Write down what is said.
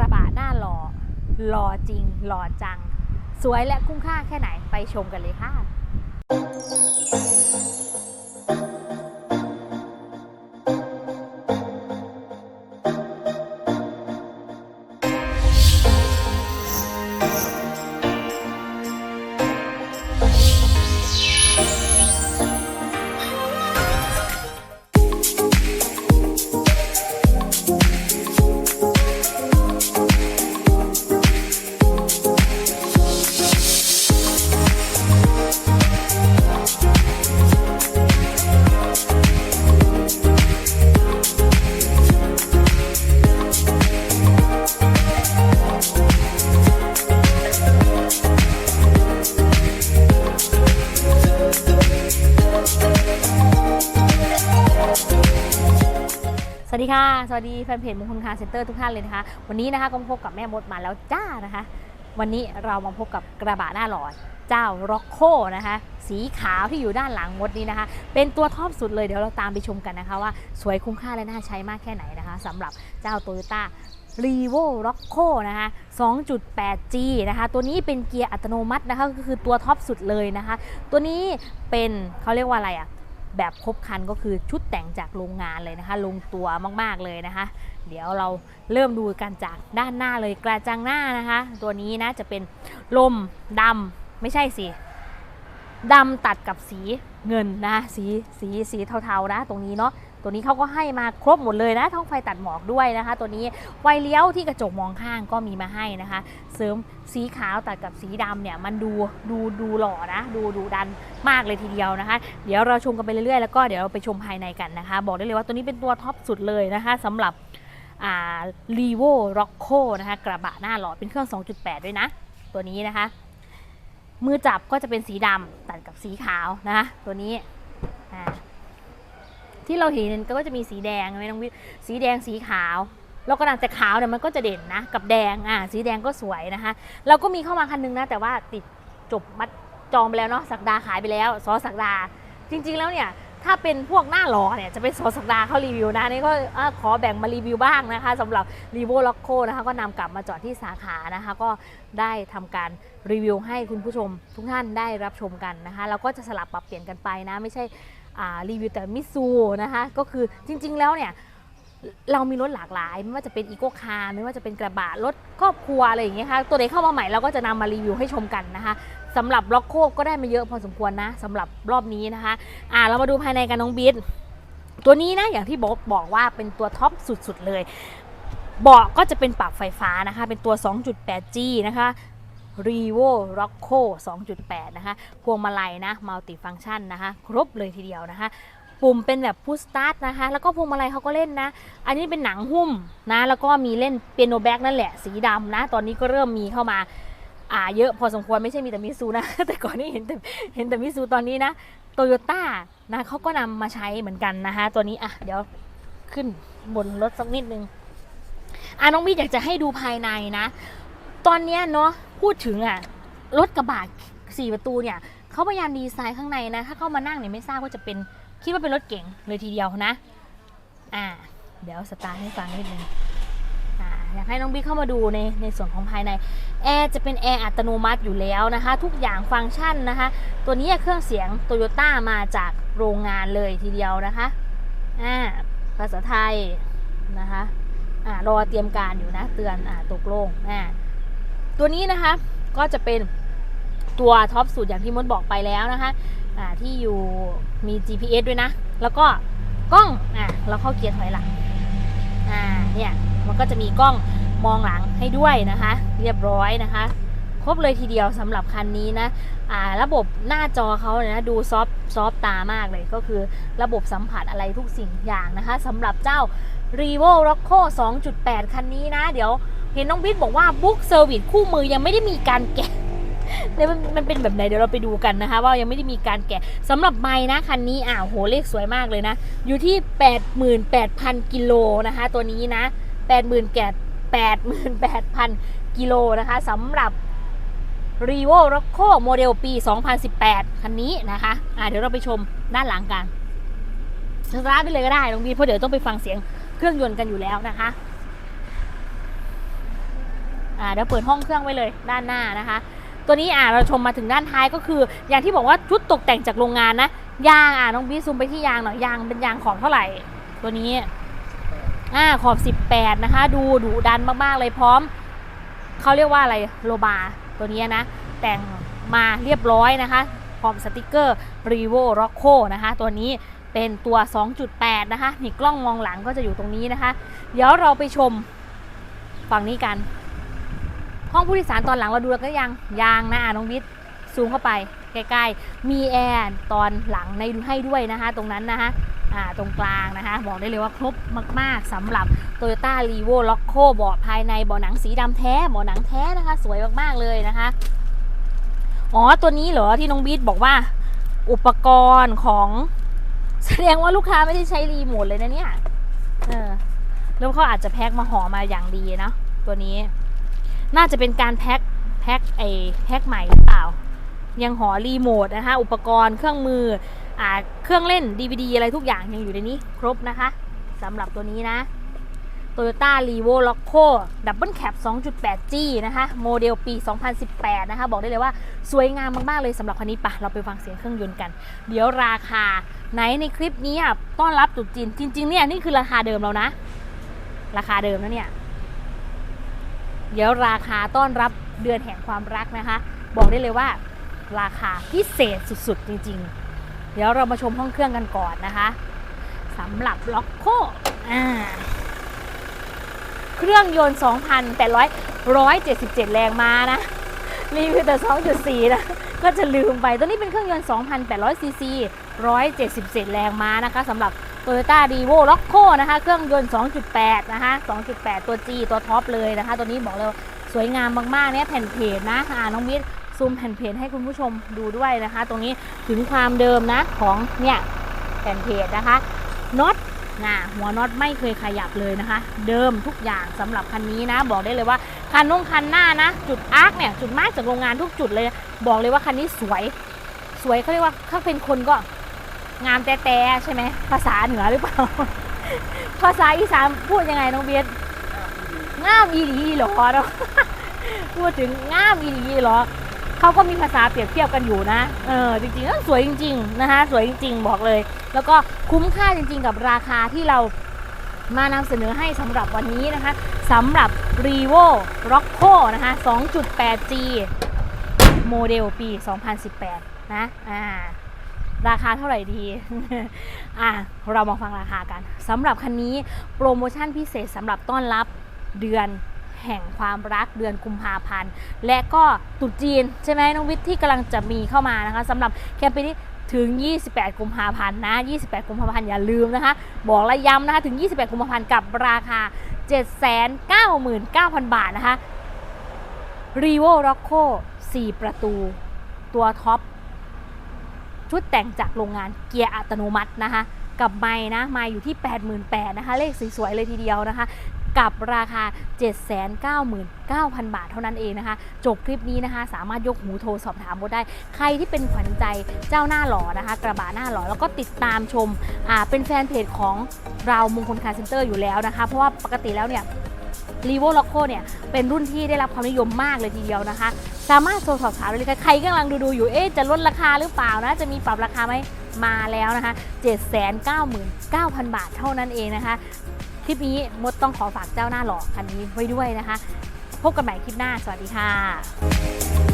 ระบะหน้าหล่อหล่อจริง หล่อจัง สวยและคุ้มค่าแค่ไหนไปชมกันเลยค่ะ สวัสดีค่ะ สวัสดีแฟนเพจมงคลคาเซ็นเตอร์ทุกท่านเลยนะคะ วันนี้นะคะก็มาพบกับแม่มดมาแล้วจ้านะคะ วันนี้เรามาพบกับกระบะหน้าหลอดเจ้าร็อกโคนะคะ สีขาวที่อยู่ด้านหลังมดนี้นะคะ เป็นตัวท็อปสุดเลยเดี๋ยวเราตามไปชมกันนะคะว่าสวยคุ้มค่าและน่าใช้มากแค่ไหนนะคะสำหรับเจ้า Toyota r e v o r o c c o นะคะ 2.8G นะคะ ตัวนี้เป็นเกียร์อัตโนมัตินะคะ ก็คือตัวท็อปสุดเลยนะคะ ตัวนี้เป็นเขาเรียกว่าอะไรอะ แบบครบคันก็คือชุดแต่งจากโรงงานเลยนะคะ ลงตัวมากๆเลยนะคะ เดี๋ยวเราเริ่มดูกันจากด้านหน้าเลยกระจังหน้านะคะ ตัวนี้นะจะเป็นลมดำไม่ใช่สิดำตัดกับสีเงินนะสีสีสีเทาๆนะ ตรงนี้เนาะ ตัวนี้เขาก็ให้มาครบหมดเลยนะท้องไฟตัดหมอกด้วยนะคะ ตัวนี้ไฟเลี้ยวที่กระจกมองข้างก็มีมาให้นะคะ เสริมสีขาวตัดกับสีดำเนี่ยมันดูดูดูหล่อนะ ดูดูดันมากเลยทีเดียวนะคะ เดี๋ยวเราชมกันไปเรื่อยๆแล้วก็เดี๋ยวเราไปชมภายในกันนะคะ บอกได้เลยว่าตัวนี้เป็นตัวท็อปสุดเลยนะคะสำหรับอ่า r e v o r o c c o นะคะกระบะหน้าหล่อเป็นเครื่อง 2.8 ด้วยนะ ตัวนี้นะคะ มือจับก็จะเป็นสีดำตัดกับสีขาวนะคะตัวนี้อ่า ที่เราเห็นก็จะมีสีแดงไหมน้องวิทสีแดงสีขาว แล้วก็ดังแต่ขาวเนี่ยมันก็จะเด่นนะ กับแดงอ่าสีแดงก็สวยนะคะ เราก็มีเข้ามาคันนึงนะแต่ว่าติดจบมัดจองไปแล้วเนาะสักดาขายไปแล้วซอสักดา จริง ๆ แล้วเนี่ยถ้าเป็นพวกหน้าหล่อเนี่ยจะเป็นซอสักดาเข้ารีวิวนะนี่ก็ขอแบ่งมารีวิวบ้างนะคะสำหรับรีโวล็อกโคนะคะก็นำกลับมาจอดที่สาขานะคะ ก็ได้ทำการรีวิวให้คุณผู้ชมทุกท่านได้รับชมกันนะคะแล้วก็จะสลับปรับเปลี่ยนกันไปนะไม่ใช่ รีวิวแต่มิซูนะคะก็คือจริง ๆ แล้วเนี่ยเรามีรถหลากหลาย ไม่ว่าจะเป็นอีโก้คาร์ไม่ว่าจะเป็นกระบะรถครอบครัวอะไรอย่างเงี้ยค่ะตัวไหนเข้ามาใหม่เราก็จะนำมารีวิวให้ชมกันนะคะสำหรับล็อกโคบก็ได้มาเยอะพอสมควรนะสำหรับรอบนี้นะคะอ่าเรามาดูภายในกันน้องบิ๊ดตัวนี้นะอย่างที่บอกบอกว่าเป็นตัวท็อปสุดๆเลยเบาะก็จะเป็นปรับไฟฟ้านะคะ เป็นตัว 2.8G นะคะ r e v o r o c c o 2.8 นะคะ พวงมาลัยนะมัลติฟังชันนะคะ ครบเลยทีเดียวนะคะ ปุ่มเป็นแบบพุ s สตาร์ทนะคะ แล้วก็พวงมาลัยเขาก็เล่นนะ อันนี้เป็นหนังหุ้มนะ แล้วก็มีเล่นเปียโนแบ็กนั่นแหละ สีดำนะ ตอนนี้ก็เริ่มมีเข้ามาอ่าเยอะพอสมควรไม่ใช่มีแต่มิซูนะ แต่ก่อนนี้เห็นแต่เห็นแต่มิซูตอนนี้นะโตโยต้านะเขาก็นำมาใช้เหมือนกันนะคะ ตัวนี้อะเดี๋ยวขึ้นบนรถสักนิดนึงอะน้องมีอยากจะให้ดูภายในนะ ตอนเนี้ยเนาะ พูดถึงอะรถกระบะสี่ประตูเนี่ยเขาพยายามดีไซน์ข้างในนะ ถ้าเข้ามานั่งเนี่ยไม่ทราบว่าจะเป็นคิดว่าเป็นรถเก๋งเลยทีเดียวนะ อ่า เดี๋ยวสตาร์ทให้ฟังนิดนึงอ่าอยากให้น้องบิ๊กเข้ามาดูในในส่วนของภายในแอร์จะเป็นแอร์อัตโนมัติอยู่แล้วนะคะ ทุกอย่างฟังก์ชันนะคะ ตัวนี้เครื่องเสียงโตโยต้ามาจากโรงงานเลยทีเดียวนะคะอ่าภาษาไทยนะคะอ่ารอเตรียมการอยู่นะ เตือนอ่าตกลงอ่า ตัวนี้นะคะก็จะเป็นตัวท็อปสุดอย่างที่มดบอกไปแล้วนะคะะที่อยู่มี GPS ด้วยนะ แล้วก็กล้องอะเราเข้าเกียร์ถอยหลังอ่าเนี่ยมันก็จะมีกล้องมองหลังให้ด้วยนะคะ เรียบร้อยนะคะ ครบเลยทีเดียวสำหรับคันนี้นะอ่าระบบหน้าจอเขาเนี่ยนะดูซอฟซอฟตามากเลยก็คือระบบสัมผัสอะไรทุกสิ่งอย่างนะคะสำหรับเจ้า r e v o r o c c o 2.8 คันนี้นะ เดี๋ยวเห็นน้องบิ๊บอกว่าบุ๊กเซอร์วิสคู่มือยังไม่ได้มีการแกะเนี่ยมันเป็นแบบไหนเดี๋ยวเราไปดูกันนะคะ ว่ายังไม่ได้มีการแกะสำหรับไม้นะคันนี้อ่าวโหเลขสวยมากเลยนะ อยู่ที่ 88,000 กิโลนะคะ ตัวนี้นะ80,000แกะ88,000 กิโลนะคะสำหรับ r e v o r o c c o โมเดลปี 2018 คันนี้นะคะอ่าเดี๋ยวเราไปชมด้านหลังกันสตาร์ทไปเลยก็ได้น้องบีเพราะเดี๋ยวต้องไปฟังเสียงเครื่องยนต์กันอยู่แล้วนะคะอ่าเดี๋ยวเปิดห้องเครื่องไว้เลยด้านหน้านะคะ ตัวนี้อ่าเราชมมาถึงด้านท้ายก็คือ อย่างที่บอกว่าชุดตกแต่งจากโรงงานนะยางอ่าน้องบีซูมไปที่ยางหน่อยยางเป็นยางของเท่าไหร่ ตัวนี้อ่าขอบ 18 นะคะ ดูดุดันมากๆเลยพร้อมเขาเรียกว่าอะไรโลบา ตัวนี้นะ แต่งมาเรียบร้อยนะคะพร้อมสติกเกอร์ r e v o r o c c o นะคะ ตัวนี้เป็นตัว 2.8 นะคะ นี่กล้องมองหลังก็จะอยู่ตรงนี้นะคะ เดี๋ยวเราไปชมฝั่งนี้กัน ห้องผู้โดยสารตอนหลังเราดูแล้วก็ยังยางนะอะน้องวิทย์ซูมเข้าไปใกล้ๆ มีแอร์ตอนหลังในให้ด้วยนะคะ ตรงนั้นนะคะ ตรงกลางนะคะ บอกได้เลยว่าครบมาก ๆสำหรับ Toyota r e v o l o c c o เบาะภายในเบาะหนังสีดำแท้เบาะหนังแท้นะคะ สวยมากๆเลยนะคะ อ๋อตัวนี้เหรอที่น้องบีทบอกว่าอุปกรณ์ของแสดงว่าลูกค้าไม่ได้ใช้รีโมทเลยนะเนี่ยเออแล้วเขาอาจจะแพ็คมาห่อมาอย่างดีเนาะตัวนี้ น่าจะเป็นการแพ็คแพ็คไอแพ็คใหม่หรือเปล่า ยังห่อรีโมทนะคะ อุปกรณ์เครื่องมือ เครื่องเล่น DVD อะไรทุกอย่างยังอยู่ในนี้ครบนะคะสำหรับตัวนี้นะ Toyota r e v o l o c o Double Cab 2.8G นะคะ โมเดลปี 2018 นะคะ บอกได้เลยว่าสวยงามมาก ๆ เลยสำหรับคันนี้ปะเราไปฟังเสียงเครื่องยนต์กัน เดี๋ยวราคาไหนในคลิปนี้ต้อนรับตรุ๊จีน จริง ๆ เนี่ย นี่คือราคาเดิมแล้วนะ ราคาเดิมนะเนี่ย เดี๋ยวราคาต้อนรับเดือนแห่งความรักนะคะ บอกได้เลยว่าราคาพิเศษสุด ๆ จริง ๆ เดี๋ยวเรามาชมห้องเครื่องกันก่อนนะคะสำหรับล็อกโค่เครื่องยนต์ 2,800 177 แรงม้านะ รีวิวแต่ 2.4 นะ ก็จะลืมไป ตัวนี้เป็นเครื่องยนต์ 2,800 ซีซี 177 แรงม้านะคะสำหรับ Toyota r e v o l o c c o นะคะ เครื่องยนต์ 2.8 นะคะ 2.8 ตัว G ตัวท็อปเลยนะคะ ตัวนี้บอกเลยสวยงามมากๆเนี่ยแผ่นเพจนะอ่าน้องวิท ซูมแผ่นเพจให้คุณผู้ชมดูด้วยนะคะ ตรงนี้ถึงความเดิมนะของเนี่ยแผ่นเพจนะคะน็อตนะหัวน็อตไม่เคยขยับเลยนะคะ เดิมทุกอย่างสำหรับคันนี้นะ บอกได้เลยว่าคันนุ่งคันหน้านะ จุดอาร์คเนี่ยจุดมากจากโรงงานทุกจุดเลย บอกเลยว่าคันนี้สวย สวยเขาเรียกว่าถ้าเป็นคนก็งามแต่แต่ใช่ไหมภาษาเหนือหรือเปล่า ภาษาอีสานพูดยังไงน้องเบียดงามอีหลีหรอเนาะพูดถึงงามอีหลีหรอ เขาก็มีภาษาเปรียบเทียบกันอยู่นะ เออจริงๆก็สวยจริง ๆนะคะ สวยจริง ๆ บอกเลย แล้วก็คุ้มค่าจริง ๆ กับราคาที่เรามานำเสนอให้สำหรับวันนี้นะคะสำหรับ r e v o r o c c o นะคะ 2.8G โมเดลปี 2018 นะ อ่า ราคาเท่าไหร่ดี อะเรามาฟังราคากันสำหรับคันนี้โปรโมชั่นพิเศษสำหรับต้อนรับเดือน แห่งความรักเดือนกุมภาพันธ์ และก็ตรุษจีน ใช่ไหมน้องวิทย์ที่กำลังจะมีเข้ามานะคะสำหรับแคมเปญนี้ถึง 28 กุมภาพันธ์นะ 28 กุมภาพันธ์อย่าลืมนะคะ บอกและย้ำนะคะ ถึง 28 กุมภาพันธ์กับราคา 799,000 บาทนะคะ r e v o r o c c o 4ประตู ตัวท็อป ชุดแต่งจากโรงงานเกียร์อัตโนมัตินะคะ กับไม้นะ ไม้อยู่ที่ 88,000นะคะ เลขสวยๆเลยทีเดียวนะคะ กับราคา 799,000 บาทเท่านั้นเองนะคะ จบคลิปนี้นะคะ สามารถยกหูโทรสอบถามโบได้ ใครที่เป็นขวัญใจเจ้าหน้าหล่อนะคะ กระบะหน้าหล่อแล้วก็ติดตามชมอ่าเป็นแฟนเพจของเรามงคลคาร์เซ็นเตอร์อยู่แล้วนะคะ เพราะว่าปกติแล้วเนี่ยรีโวล็อกโคเนี่ยเป็นรุ่นที่ได้รับความนิยมมากเลยทีเดียวนะคะ สามารถโทรสอบถามได้เลยค่ะใครกำลังดูดูอยู่เอ๊ะจะลดราคาหรือเปล่านะ จะมีปรับราคาไหมมาแล้วนะคะ 799,000 บาทเท่านั้นเองนะคะ คลิปนี้มดต้องขอฝากเจ้าหน้าหล่อคันนี้ไว้ด้วยนะคะ พบกันใหม่คลิปหน้า สวัสดีค่ะ